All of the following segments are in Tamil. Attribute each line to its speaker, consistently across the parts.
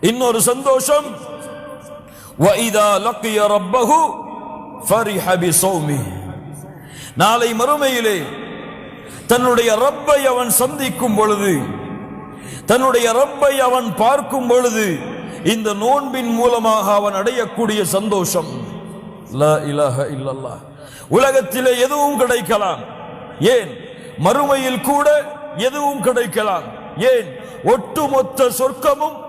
Speaker 1: இன்னொரு சந்தோஷம். நாளை மறுமையிலே தன்னுடைய ரப்பை அவன் சந்திக்கும் பொழுது தன்னுடைய ரப்பை அவன் பார்க்கும் பொழுது இந்த நோன்பின் மூலமாக அவன் அடையக்கூடிய சந்தோஷம். உலகத்திலே எதுவும் கிடைக்கலாம். ஏன்? மறுமையில் கூட எதுவும் கிடைக்கலாம். ஏன்? ஒட்டுமொத்த சொர்க்கமும்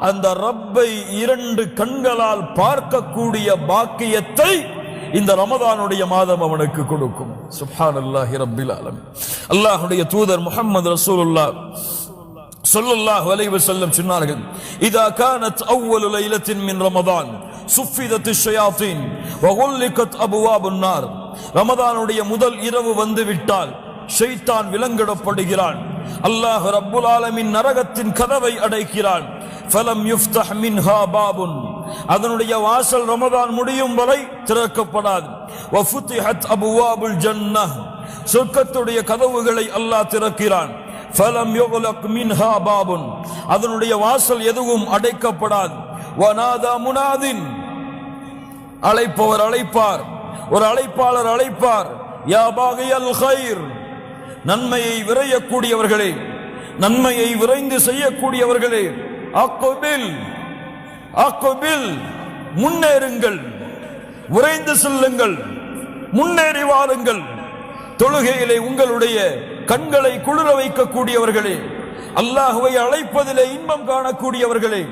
Speaker 1: அந்த ரப்பை இரண்டு கண்களால் பார்க்கக்கூடிய பாக்கியத்தை இந்த ரமதானுடைய மாதம் அவனுக்கு கொடுக்கும். சுஹான் அல்லாஹி ரப்பில் ஆலம். அல்லாஹுடைய தூதர் முகமது ரசுல்லாஹ் சொல்லல்லாஹ் வலைவு செல்லும் சொன்னார்கள் இதா கானத் அவ்வலு லைலத்தின் மின் ரமதான் சுஃபிதத்து ஷயாத்தின் வகுல்லிகத் அபுவா புன்னார் ரமதானுடைய முதல் இரவு வந்து விட்டால் ஷைத்தான் விலங்கிடப்படுகிறான். அல்லாஹ் ரப்புல் ஆலமின் நரகத்தின் கதவை அடைக்கிறான். ஃபலம் யுஃப்தஹ் மின்ஹா பாபுன். அதனுடைய வாசல் ரமதான் முடியும் வரை திறக்கப்படாது. வஃபுத்திஹத் அபுவாபுல் ஜன்னஹ். சொர்க்கத்துடைய கதவுகளை அல்லாஹ் திறக்கிறான். ஃபலம் யுக்லக் மின்ஹா பாபுன். அதனுடைய வாசல் எதுவும் அடைக்கப்படாது. வனாதா முனாதின். அழைப்பவர் அழைப்பார். ஒரு அழைப்பாளர் அழைப்பார். யா பாகியல் ஹைர் நன்மையை விரையக்கூடியவர்களே. நன்மையை விரைந்து செய்யக்கூடியவர்களே. அக்குபில் அக்குபில் முன்னேறுங்கள் உறைந்து செல்லுங்கள் முன்னேறி வாருங்கள் தொழுகையிலே உங்களுடைய கண்களை குளிர வைக்கக்கூடியவர்களே அல்லாஹுவை அழைப்பதிலே இன்பம் காணக்கூடியவர்களே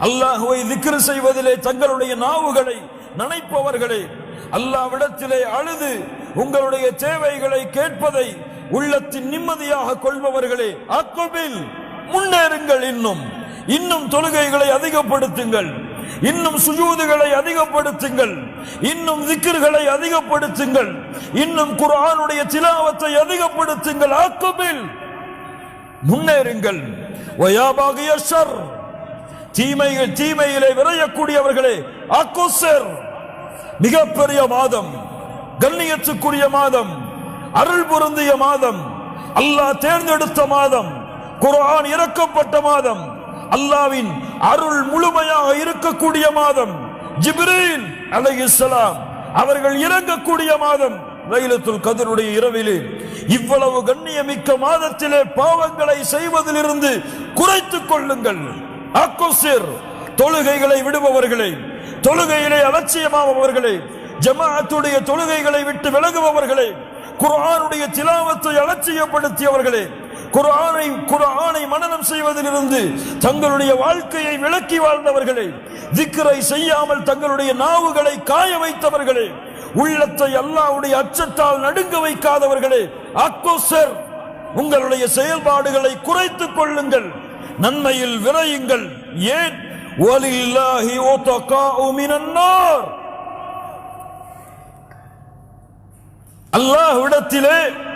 Speaker 1: அல்லாஹுவை திக்ரு செய்வதிலே தங்களுடைய நாவுகளை நினைப்பவர்களே அல்லாவிடத்திலே அழுது உங்களுடைய தேவைகளை கேட்பதை உள்ளத்தின் நிம்மதியாக கொள்பவர்களே அக்குபில் முன்னேறுங்கள் இன்னும். இன்னும் தொழுகைகளை அதிகப்படுத்துங்கள். இன்னும் சுஜூதுகளை அதிகப்படுத்துங்கள். இன்னும் திக்ருகளை அதிகப்படுத்துங்கள். இன்னும் குர்ஆனுடைய திலாவத்தை அதிகப்படுத்துங்கள். ஆக்குமில் முன்னேறுங்கள். வயாபாகிய ஷர். தீமைகள் தீமையிலே விரையக்கூடியவர்களே அக்குசர் மிகப்பெரிய மாதம். கண்ணியத்துக்குரிய மாதம். அருள் பொருந்திய மாதம். அல்லாஹ் தேர்ந்தெடுத்த மாதம். குர்ஆன் இறக்கப்பட்ட மாதம். அல்லாவின் அருள் முழுமையாக இருக்கக்கூடிய மாதம். ஜிப்ரீல் இஸ்லாம் அவர்கள் இறங்கக்கூடிய மாதம் லைலத்துல் கதிருடைய இரவிலே. இவ்வளவு கண்ணியமிக்க மாதத்திலே பாவங்களை செய்வதிலிருந்து குறைத்துக் கொள்ளுங்கள். அக்கோசிர் தொழுகைகளை விடுபவர்களே தொழுகையிலே அலட்சியமாபவர்களே ஜமாஅத்துடைய தொழுகைகளை விட்டு விலகுபவர்களை குர்ஆனுடைய திலாவத்தை அலட்சியப்படுத்தியவர்களே குரானை குர்ஆனை மனனம் செய்வதிலிருந்து தங்களுடைய வாழ்க்கையை விளக்கி வாழ்ந்தவர்களே திக்கரை செய்யாமல் தங்களுடைய நாவுகளை காய வைத்தவர்களே உள்ளத்தை அல்லாவுடைய அச்சத்தால் நடுங்க வைக்காதவர்களே அக்கோசர் உங்களுடைய செயல்பாடுகளை குறைத்துக் கொள்ளுங்கள் நன்மையில் விரையுங்கள். ஏன்? அல்லாஹ் உத்தகாஉ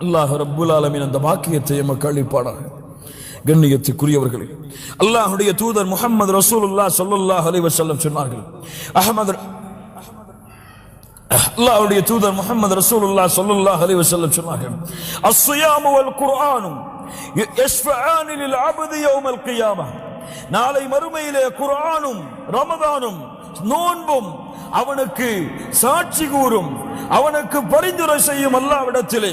Speaker 1: அல்லாஹ் ரப்புல் ஆலமின் அந்த பாக்கியத்தை எமக்கு அளிப்பானாக. கண்ணியத்துக்குரியவர்களே அல்லாஹுடைய தூதர் முகமது ரசூலுல்லாஹ் சொல்லுல்லா அலைஹி வஸல்லம் சொன்னார்கள் அகமது அல்லாஹ்வுடைய தூதர் முகமது ரசூலுல்லா சொல்லுல்லா அலைஹி வஸல்லம் சொன்னார்கள் அஸ்ஸியாமு வல் குர்ஆனும் யஷ்ஃபஆனி லில் அப்தி யௌமல் கியாமah நாளை மறுமையிலே குர்ஆனும் ரமதானும் நோன்பும் அவனுக்கு சாட்சி கூறும் அவனுக்கு பரிந்துரை செய்யும் அல்லாவிடத்திலே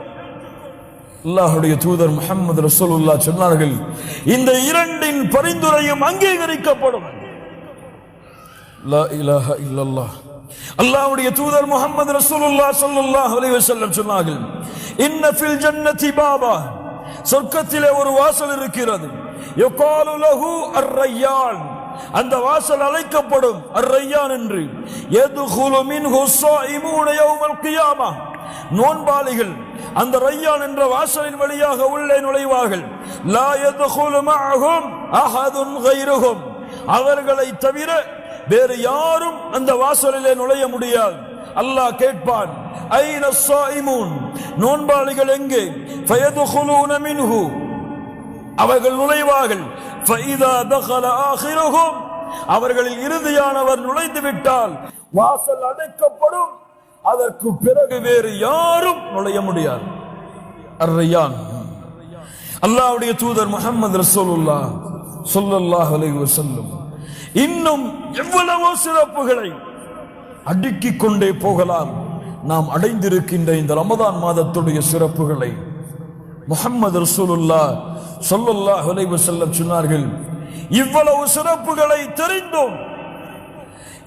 Speaker 1: அல்லாஹுடைய தூதர் முகமது ரசூலுல்லா சொன்னார்கள் இந்த இரண்டின் பரிந்துரையும் அங்கீகரிக்கப்படும். லா அல்லாஹ்வுடைய தூதர் முஹம்மது ரசூலுல்லா ஸல்லல்லாஹு அலைஹி வஸல்லம் சொன்னார்கள் இன்ன ஃபில் ஜன்னதி பாபா. சொர்க்கத்திலே ஒரு வாசல் இருக்கிறது. யுகாலு லஹு அர்-ரய்யான் அந்த வாசல் அழைக்கப்படும் அர் ரய்யான் என்று. யதுகுலு மின்ஹு ஸாயிமூன யௌமல் கியாமா. நோன்பாளிகள் அந்த ரையான் என்ற வாசலின் வழியாக உள்ளே நுழைவார்கள். லா மஅஹும் அஹதுன் கைருஹும். அவர்களை தவிர வேறு யாரும் அந்த வாசலிலே நுழைய முடியாது. அல்லாஹ் கேட்பான் ஐன ஸாயிமூன்? நோன்பாளிகள் எங்கே? ஃபயதுகுலூன மின்ஹு. அவர்கள் நுழைவார்கள். ஃபைதா தகல ஆகிருகும் அவர்களில் இறுதியானவர் நுழைந்து விட்டால் வாசல் அடைக்கப்படும். அதற்கு பிறகு வேறு யாரும் நுழைய முடியாது. அர்ரையான். அல்லாஹ்வுடைய தூதர் முகமது ரசூலுல்லாஹ் சொல்லல்லாஹ் அலைஹி இன்னும் எவ்வளவோ சிறப்புகளை அடுக்கிக் கொண்டே போகலாம். நாம் அடைந்திருக்கின்ற இந்த ரமதான் மாதத்துடைய சிறப்புகளை முகமது ரசூலுல்லா சொல்லல்லா அலைஹி வஸல்லம் சொன்னார்கள். இவ்வளவு சிறப்புகளை தெரிந்தோம்.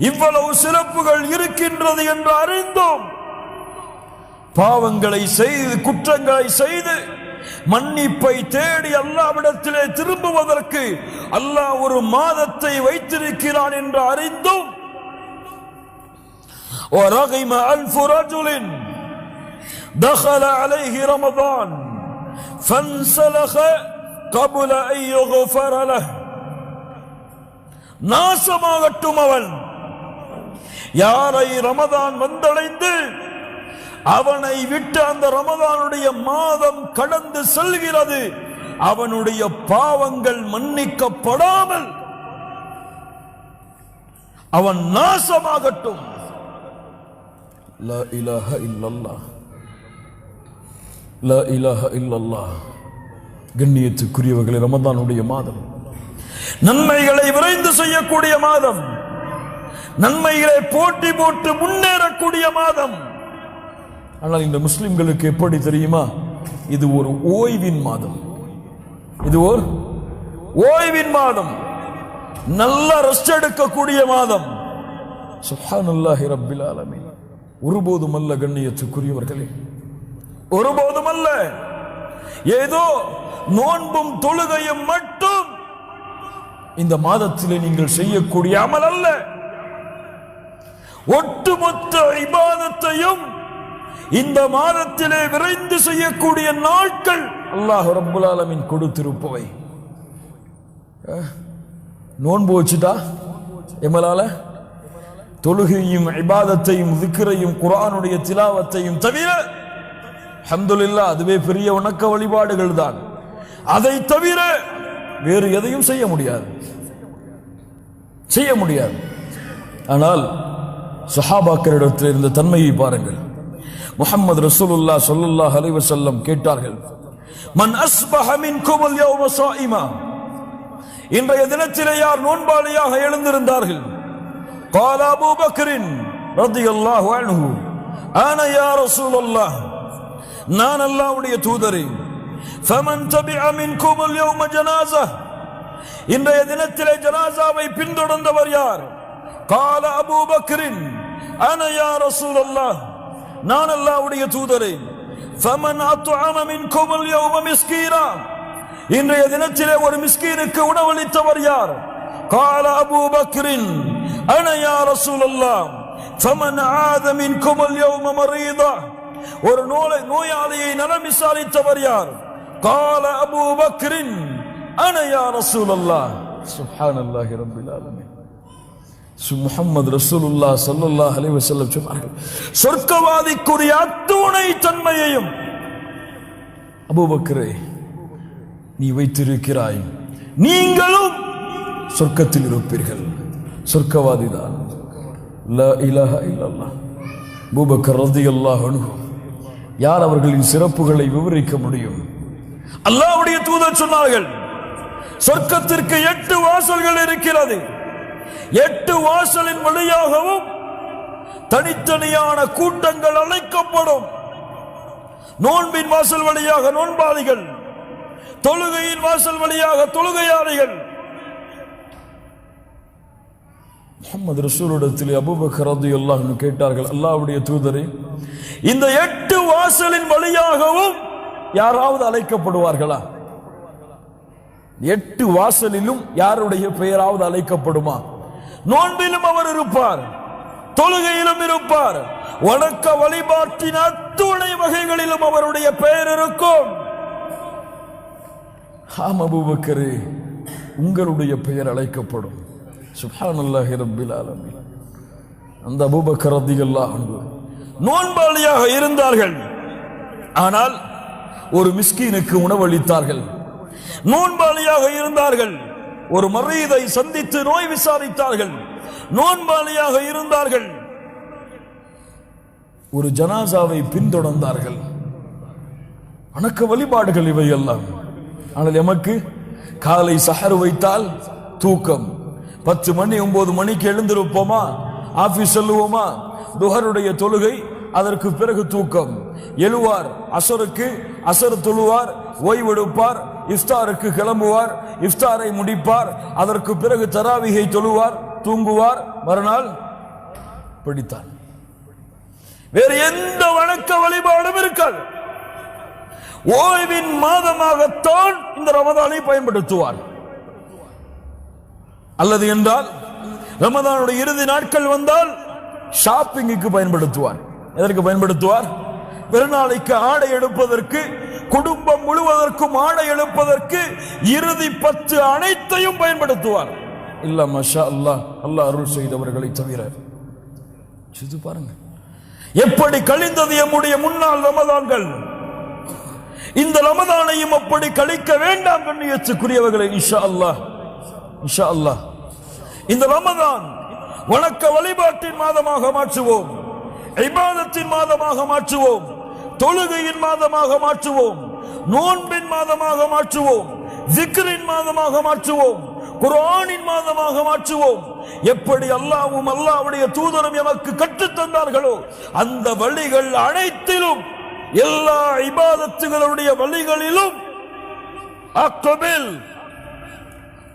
Speaker 1: இவ்வளவு சிறப்புகள் இருக்கின்றது என்று அறிந்தோம் பாவங்களை செய்து குற்றங்களை செய்து மன்னிப்பை தேடி அல்லாவிடத்திலே திரும்புவதற்கு அல்லாஹ் ஒரு மாதத்தை வைத்திருக்கிறான் என்று அறிந்தும் ورغم ألف رجل دخل عليه رمضان فانسلخ قبل أن يغفر له நாசமாகட்டும் அவன் யாரை ரமதான் வந்தடைந்து அவனை விட்டு அந்த ரமதானுடைய மாதம் கடந்து செல்கிறது. அவனுடைய பாவங்கள் மன்னிக்கப்படாமல் அவன் நாசமாகட்டும். கண்ணியத்துக்குரியவர்களை ரமதானுடைய மாதம். நன்மைகளை விரைந்து செய்யக்கூடிய மாதம். நன்மையிலே போட்டி போட்டு முன்னேறக்கூடிய மாதம். ஆனால் இந்த முஸ்லிம்களுக்கு எப்படி தெரியுமா? இது ஒரு ஓய்வின் மாதம். இது ஒரு ஓய்வின் மாதம். நல்ல ரெஸ்ட் எடுக்கக்கூடிய மாதம். சுஹானுல்லாஹி ரப்பில் ஆலமீன். ஒருபோதும் அல்ல கண்ணியத்துக்குரியவர்களே. ஒருபோதும் அல்ல. ஏதோ நோன்பும் தொழுகையும் மட்டும் இந்த மாதத்திலே நீங்கள் செய்யக்கூடிய அமல் அல்ல. ஒட்டுமொத்த இபாதத்தையும் இந்த மாதத்திலே விரைந்து செய்யக்கூடிய நாட்கள் அல்லாஹ் ரப்புல் ஆலமின் கொடுத்திருப்பவை. நோன்பு வச்சுட்டா? எம்மலால? தொழுகையும் இபாதத்தையும் திக்ரையும் குரானுடைய திலாவத்தையும் தவிர ஹம்துல்லா அதுவே பெரிய உணக்க வழிபாடுகள் தான். அதை தவிர வேறு எதையும் செய்ய முடியாது. செய்ய முடியாது. ஆனால் சஹாபாக்கரிடத்தில் இருந்த தன்மையை பாருங்கள். முகமது ரசூலுல்லா சொல்லுல்லா அலைவர் செல்லம் கேட்டார்கள் மன் அஸ்பஹமின் குமல் யோமசாயிமா இன்றைய தினத்திலே யார் நோன்பாளியாக எழுந்திருந்தார்கள்? காலா அபூபக்கரின் ரத்தியல்லாஹு அன்ஹு. ஆன யா ரசூலுல்லாஹ் நான் அல்லாஹ்வுடைய தூதரே. ஃபமன் தபிஅ மின்கும் அல் யௌம ஜனாசா இன்றைய தினத்திலே ஜனாஸாவை பின்தொடர்ந்தவர் யார்? கால அபூ பக்ரின் அன யா ரசூலல்லாஹ் நான் அல்லாஹ்வுடைய தூதரே ஃபமன் அத்அம மின்கும் اليوم மிஸ்கீனா இன்றைய தினத்திலே ஒரு மிஸ்கீனுக்கு உணவளித்தவர் யார் கால அபூ பக்ரின் அன யா ரசூலல்லாஹ் ஃபமன் ஆத மின்கும் اليوم மரீதா ஒரு நோய் நோயாளியை நலம் விசாரித்தவர் யார் கால அபூ பக்ரின் அன யா ரசூலல்லாஹ் சுப்ஹானல்லாஹி ரப்பில் ஆலமீன் சு முகமது ரசூலுல்லா ஸல்லல்லாஹு அலைஹி வஸல்லம் சொன்னார்கள். சொர்க்கவாதிக்குரிய அத்துணை தன்மையையும் அபுபக்கரே நீ வைத்திருக்கிறாய். நீங்களும் சொர்க்கத்தில் இருப்பீர்கள். சொர்க்கவாதிதான் தான். பூபக்கர் ரதி அல்லாஹ் யார் அவர்களின் சிறப்புகளை விவரிக்க முடியும்? அல்லாவுடைய தூதர் சொன்னார்கள் சொர்க்கத்திற்கு எட்டு வாசல்கள் இருக்கிறது. எட்டு வாசலின் வழியாகவும் தனித்தனியான கூட்டங்கள் அழைக்கப்படும் நோன்பின் வாசல் வழியாக நோன்பாளிகள் தொழுகையின் வாசல் வழியாக தொழுகையாளிகள். முகமது ரசூலிடத்தில் அபூபக்கர் ரலியல்லாஹு அன்ஹு கேட்டார்கள் அல்லாவுடைய தூதரே இந்த எட்டு வாசலின் வழியாகவும் யாராவது அழைக்கப்படுவார்களா? எட்டு வாசலிலும் யாருடைய பெயராவது அழைக்கப்படுமா? நோன்பிலும் அவர் இருப்பார் தொழுகையிலும் இருப்பார். வணக்க வழிபாட்டின் அத்துணை வகைகளிலும் அவருடைய பெயர் இருக்கும். ஆம் உங்களுடைய பெயர் அழைக்கப்படும். சுப்ஹானல்லாஹி ரப்பில் அந்த அபூபக்கர் ரலியல்லாஹு நோன்பாளியாக இருந்தார்கள். ஆனால் ஒரு மிஸ்கீனுக்கு உணவளித்தார்கள். நோன்பாளியாக இருந்தார்கள். ஒரு மறையதை சந்தித்து நோய் விசாரித்தார்கள். நோன்பாளியாக இருந்தார்கள். ஒரு ஜனாசாவை பின்தொடர்ந்தார்கள். வணக்க வழிபாடுகள் இவை எல்லாம் ஆனால் எமக்கு காலை சஹர் வைத்தால் தூக்கம். பத்து மணி ஒன்பது மணிக்கு எழுந்திருப்போமா? ஆபீஸ் செல்லுவோமா? துஹருடைய தொழுகை அதற்கு பிறகு தூக்கம். எழுவார் அசருக்கு அசர் தொழுவார் ஓய்வெடுப்பார் இஃப்தாருக்கு கிளம்புவார் இஃப்தாரை முடிப்பார் அதற்கு பிறகு தராவிகை தொழுவார் தூங்குவார் மறுநாள் பிடித்தார். வேறு எந்த வணக்க வழிபாடும் இருக்காது. ஓய்வின் மாதமாகத்தான் இந்த ரமதானை பயன்படுத்துவார். அல்லது என்றால் ரமதானுடைய இறுதி நாட்கள் வந்தால் ஷாப்பிங்குக்கு பயன்படுத்துவார். எதற்கு பயன்படுத்துவார்? பெருநாளைக்கு ஆடை எடுப்பதற்கு குடும்பம் முழுவதற்கும் ஆடை எடுப்பதற்கு இறுதி பத்து அனைத்தையும் பயன்படுத்துவார். இல்ல மஷா அல்லாஹ் அல்லாஹ் அருள் செய்தவர்களை தவிர. இது பாருங்க. எப்படி கழிந்தது எம்முடைய முன்னாள் ரமதான்கள்? இந்த ரமதானையும் அப்படி கழிக்க வேண்டாம் கண்ணியத்துக்குரியவர்களை இன்ஷா அல்லாஹ். இன்ஷா அல்லாஹ். இந்த ரமதான் வணக்க வழிபாட்டின் மாதமாக மாற்றுவோம். இபாதத்தின் மாதமாக மாற்றுவோம். தொழுகையின் மாதமாக மாற்றுவோம் நோன்பின் மாதமாக மாற்றுவோம் ஜிக்ரின் மாதமாக மாற்றுவோம் குரானின் மாதமாக மாற்றுவோம். எப்படி அல்லாவும் அல்லாவுடைய தூதரும் எமக்கு கற்றுத் தந்தார்களோ அந்த வழிகள் அனைத்திலும் எல்லா இபாதத்துகளுடைய வழிகளிலும் அக்கபில்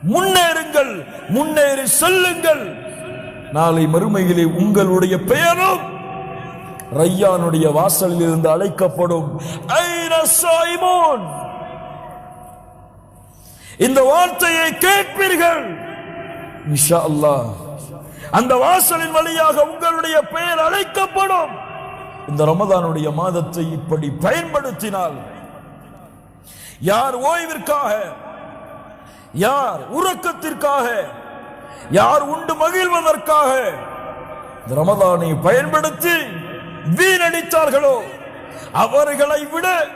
Speaker 1: முன்னேறுங்கள் முன்னேறி செல்லுங்கள். நாளை மறுமையிலே உங்களுடைய பெயரும் ரையானுடைய வாசலில் இருந்து அழைக்கப்படும் இந்த வார்த்தையை கேட்பீர்கள். அல்லாஹ் அந்த வாசலின் வழியாக உங்களுடைய பெயர் அழைக்கப்படும். இந்த ரமதானுடைய மாதத்தை இப்படி பயன்படுத்தினால் யார் ஓய்விற்காக யார் உறக்கத்திற்காக யார் உண்டு மகிழ்வதற்காக இந்த ரமதானை பயன்படுத்தி வீணடித்தார்களோ? அவர்களை விட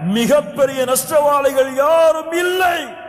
Speaker 1: மிகப்பெரிய நஷ்டவாளிகள் யாரும் இல்லை.